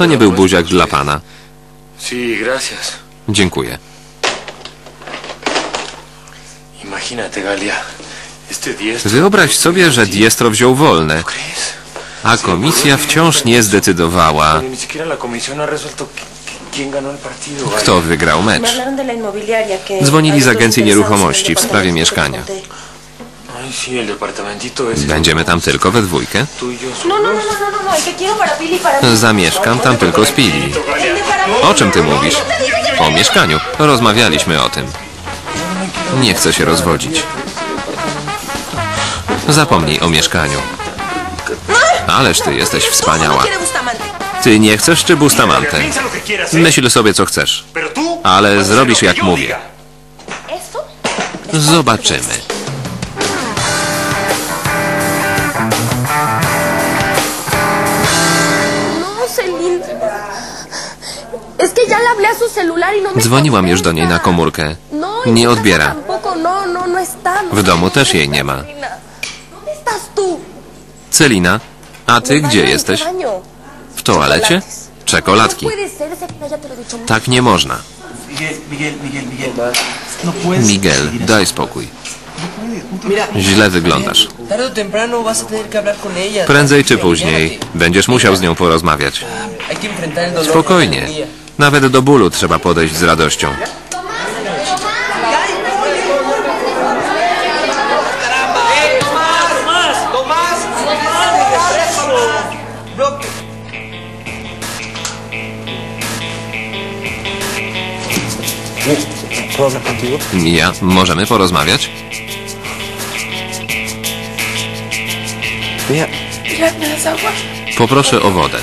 To nie był buziak dla pana. Dziękuję. Wyobraź sobie, że Diestro wziął wolne, a komisja wciąż nie zdecydowała, kto wygrał Me mecz. Dzwonili z agencji nieruchomości w sprawie mieszkania. te conté. Ay, sí, el departamentito ese. Będziemy tam tylko we dwójkę? Y No, no, no, no, no, no, no, el que quiero para Pili para mí. Zamieszkam tam tylko z Pili. O czym ty mówisz? O mieszkaniu. Rozmawialiśmy o tym. Nie chcę się rozwodzić. Zapomnij o mieszkaniu. Ależ ty jesteś wspaniała. Ty nie chcesz czy Bustamante? ¿eh? Myśl sobie co chcesz. Ale zrobisz jak mówię. Zobaczymy. Dzwoniłam już do niej na komórkę. No, y Nie odbiera. No, no, no no W domu też jej nie ma. Celina, a ty gdzie baño, ¿en jesteś? W toalecie? No Czekoladki. Tak nie można. Miguel. No daj spokój. Źle wyglądasz. Prędzej czy później będziesz musiał z nią porozmawiać. Spokojnie. Nawet do bólu trzeba podejść z radością. Mija, możemy porozmawiać? Poproszę o wodę.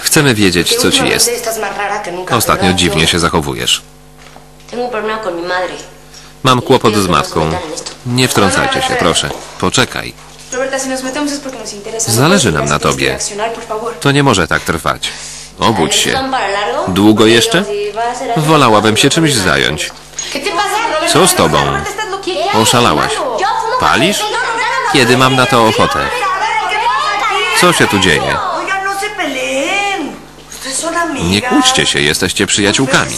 Chcemy wiedzieć, co ci jest. nunca. Ostatnio dziwnie się zachowujesz. Mam kłopot z matką. Nie wtrącajcie się, proszę. Poczekaj. Zależy nam na tobie. To nie może tak trwać. Obudź się. Długo jeszcze? Wolałabym się czymś zająć. Co z tobą? Oszalałaś. Palisz? Kiedy mam na to ochotę? Co się tu dzieje? No. Nie kłóćcie się, jesteście przyjaciółkami.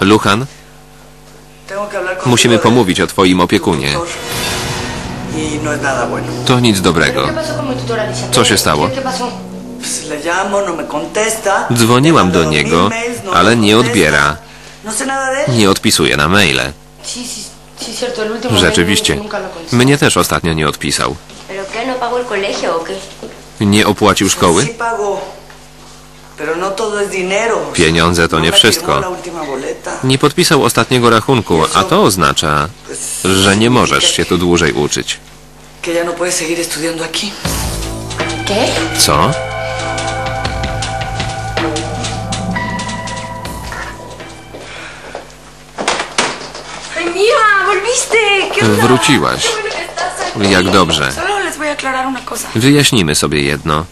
Luchan, musimy pomówić o twoim opiekunie. Y no. To nic dobrego. Co się stało? No. Dzwoniłam do niego, ale nie odbiera. Nie odpisuje na maile. Rzeczywiście. Mnie też ostatnio nie odpisał. ¿No? Nie opłacił szkoły? No. Pieniądze to No nie wszystko. Nie podpisał ostatniego rachunku, a to oznacza, że nie możesz się tu dłużej uczyć. Que Wróciłaś. Jak dobrze. Wyjaśnimy sobie jedno.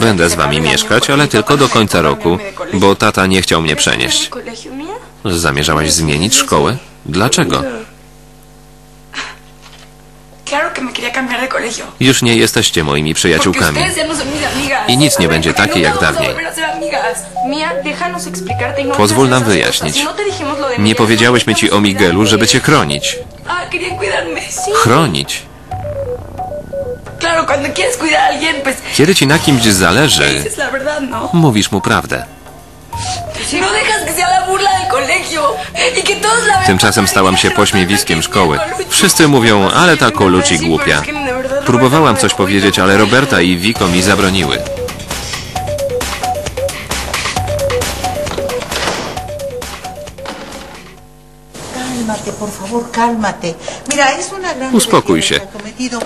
Będę z wami mieszkać, ale tylko do końca roku, bo tata nie chciał mnie ¿Quieres cambiarme przenieść. Zamierzałaś zmienić szkołę? Dlaczego? Już nie jesteście moimi przyjaciółkami. I nic nie będzie takie jak dawniej. Pozwól nam wyjaśnić. Nie powiedziałyśmy ci o Miguelu, żeby cię chronić. Chronić? Kiedy ci na kimś zależy, mówisz mu prawdę. Tymczasem stałam się pośmiewiskiem szkoły. Wszyscy mówią, ale ta Colucci głupia. Próbowałam coś powiedzieć, ale Roberta i Wiko mi zabroniły. Uspokój się.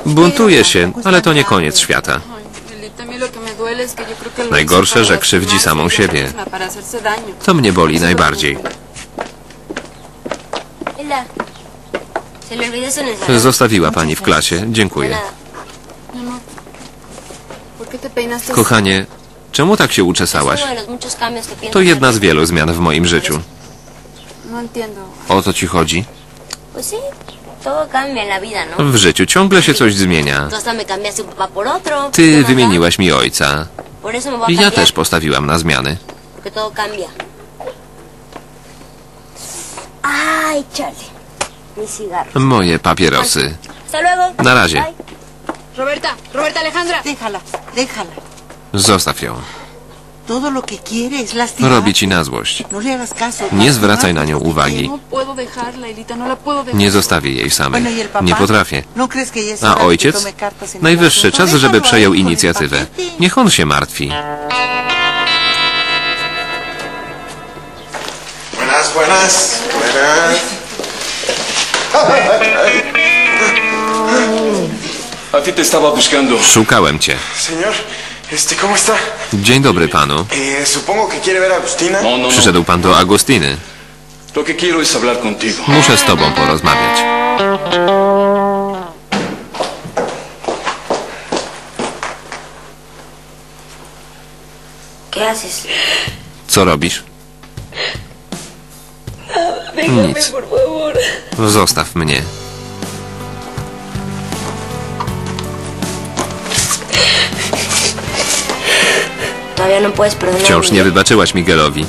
Buntuje się, ale to nie koniec świata. Najgorsze, że krzywdzi samą siebie. To mnie boli najbardziej. Zostawiła pani w klasie. Dziękuję. Nada. ¿Por qué te peinaste? Kochanie, czemu tak się Es uczesałaś? pienso To jedna z wielu zmian w moim życiu. No. O co ci chodzi? ¿no? W życiu ciągle się coś zmienia. Tú hasta me cambiaste un papá por otro. ¿Qué Ty wymieniłaś mi ojca. Ja też postawiłam na zmiany. Moje papierosy. Na razie. Roberta, Roberta Alejandra. Déjala, déjala. Zostaw ją. Todo lo que quiere es lastimar. Robi ci na złość. No le hagas caso. Nie zwracaj na nią uwagi. No puedo dejarla, Elita, no la puedo dejar. Nie zostawię jej samej. ¿y? Nie potrafię. ¿No A ojciec? Najwyższy czas, żeby przejął inicjatywę. Niech on się martwi. Buenas, buenas, buenas. Szukałem cię. Señor, este, ¿cómo está? Dzień dobry panu. Eh, supongo que quiere ver a Agustina. No, no, no. Przyszedł pan do Agustiny. Lo que quiero es hablar contigo. Muszę z tobą porozmawiać. ¿Qué haces? Co robisz? Nic. Zostaw mnie. Wciąż nie wybaczyłaś Miguelowi.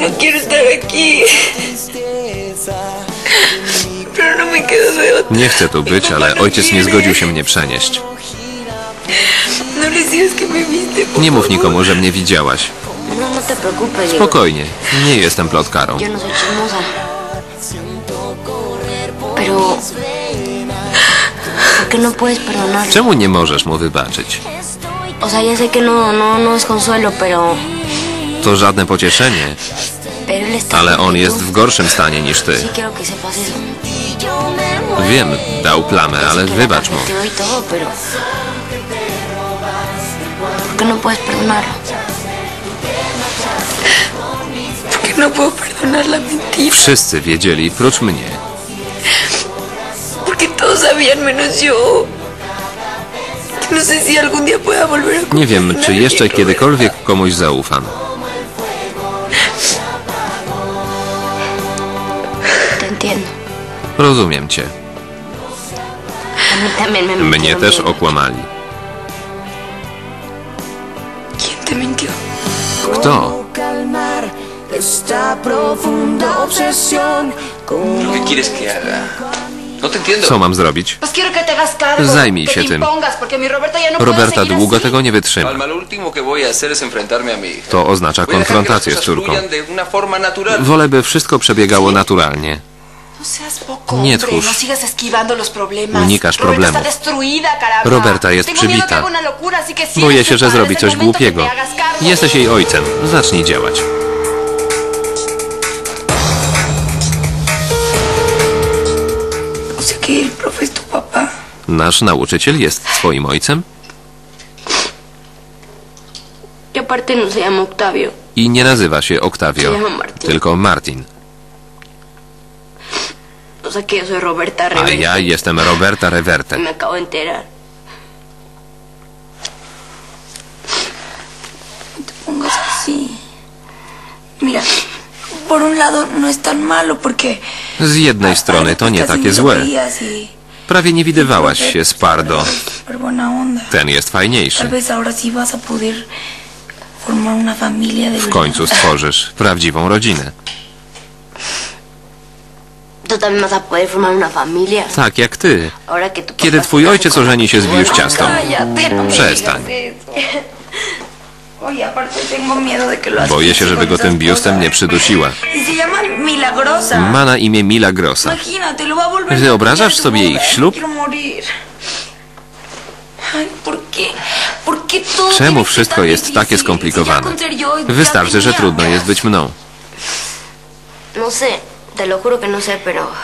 No quiero estar aquí. Pero no me quedo de otra. Nie chcę tu być, ale ojciec nie zgodził się mnie przenieść. No le digas que me viste. por Nie mów favor. nikomu, że mnie widziałaś. No, no te preocupes, Diego. Spokojnie. Nie jestem plotkarą. Yo no soy chismosa. Pero... ¿Por qué no puedes perdonarlo? Czemu nie możesz mu wybaczyć? O sea, ya sé que no, no, no es consuelo, pero... To żadne pocieszenie, Pero él está... ale on que jest w gorszym stanie niż ty. Sí quiero que sepas eso. Wiem, dał plamę, ale que wybacz mu. cafeteó todo, pero... ¿Por qué no puedes perdonarlo? Porque no puedo perdonar la mentira. Wszyscy wiedzieli, prócz mnie. Todos sabían menos yo. No sé si algún día pueda volver a Nie wiem, czy en jeszcze kiedykolwiek komuś zaufam. Rozumiem cię. Mnie też okłamali. ¿Quién te mintió? Kto? ¿Qué quieres que haga? No. Co mam zrobić? Zajmij się tym. Roberta no Roberta długo tego nie wytrzyma. To oznacza konfrontację z córką. Wolę, by wszystko przebiegało naturalnie. No Nie tchórz. Unikasz caramba. Roberta jest przybita. Boję się, że zrobi coś głupiego. Jesteś jej ojcem. Zacznij działać. Que el profe es tu papá. Nasz nauczyciel jest twoim ojcem Y aparte no se llama Octavio. i nie nazywa się Octavio, llama Martín. tylko Martin. O sea que yo soy Roberta A Reverte. ja jestem Roberta Reverte. me acabo de enterar. No te pongas así. Mira, Z jednej strony to nie takie złe. y- Prawie nie widywałaś się z Pardo. Ten jest fajniejszy. W końcu stworzysz prawdziwą rodzinę. Tak jak ty. Kiedy twój ojciec ożeni się z biuściastą. Cállate, no Przestań. Boję się, żeby go tym biustem nie przydusiła. Y. Ma na imię Milagrosa. Wyobrażasz sobie ich ślub? Quiero morir. Ay, ¿por qué? ¿Por qué todo tiene Czemu wszystko tan jest takie skomplikowane? Wystarczy, że trudno jest być mną. No sé, te lo juro que no sé, pero... Yo no me voy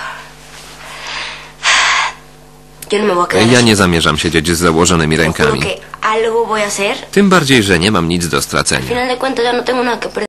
a quedar Ja nie zamierzam siedzieć z założonymi rękami. Tym bardziej, że nie mam nic do stracenia.